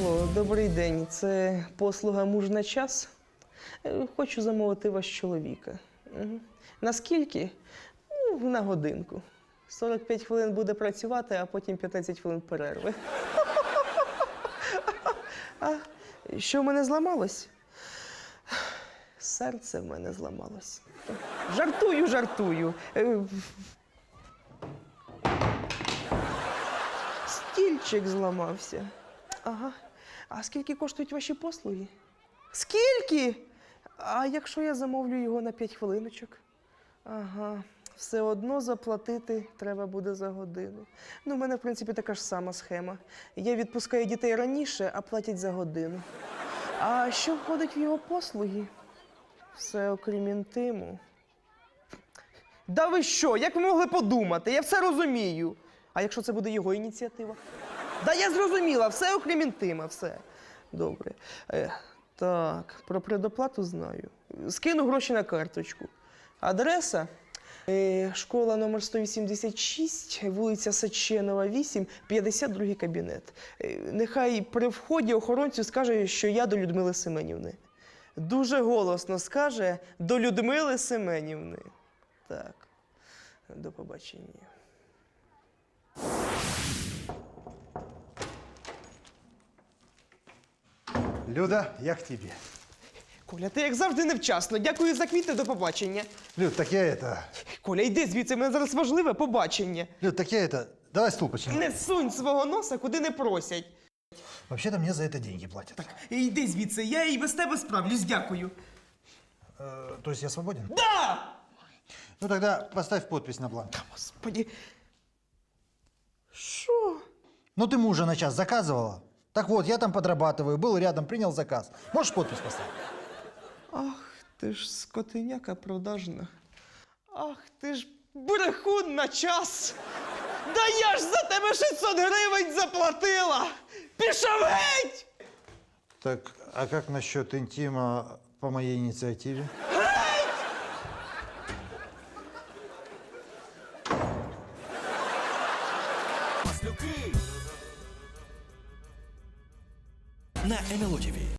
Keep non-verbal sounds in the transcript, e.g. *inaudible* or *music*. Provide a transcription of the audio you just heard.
Алло, добрий день. Це послуга муж на час. Е, Хочу замовити ваш чоловіка. Наскільки? Ну, на годинку. 45 хвилин буде працювати, а потім 15 хвилин перерви. *laughs* А що в мене зламалось? Серце в мене зламалось. Жартую, жартую. Е, Стільчик зламався. Ага. А скільки коштують ваші послуги? Скільки? А якщо я замовлю його на 5 хвилиночок? Ага. Все одно заплатити треба буде за годину. Ну, в мене, в принципі, така ж сама схема. Я відпускаю дітей раніше, а платять за годину. А що входить в його послуги? Все окрім інтиму. Да ви що? Як ви могли подумати? Я все розумію. А якщо це буде його ініціатива? Да я зрозуміла, все окрім інтима, все. Добре. Е, так, про предоплату знаю. Скину гроші на карточку. Адреса. Е, школа номер 186, вулиця Сеченова, 8, 52 кабінет. Е, нехай при вході охоронцю скаже, що я до Людмили Семенівни. Дуже голосно скаже до Людмили Семенівни. Так, до побачення. Люда, як тобі? Коля, ти як завжди невчасно. Дякую за квіти, до побачення. Люд, так я это... Коля, йди звідси, в мене зараз важливе побачення. Люд, так я это... Давай стул починим. Не сунь свого носа, куди не просять. Вообще-то мне за это деньги платят. Йди звідси, я і без тебе справлюсь, дякую. Э, то есть я свободен? Да! Ну тогда поставь подпись на бланк. Господи. Що? Ну ты мужа на час заказывала? Так вот, я там подрабатываю, был рядом, принял заказ. Можешь подпись поставить? Ах, ти ж скотиняка продажна. Ах, ти ж брехун на час. Да я ж за тебе 600 гривень заплатила! Пішов геть! Так, а как насчет интима по моей инициативе? На НЛО ТВ.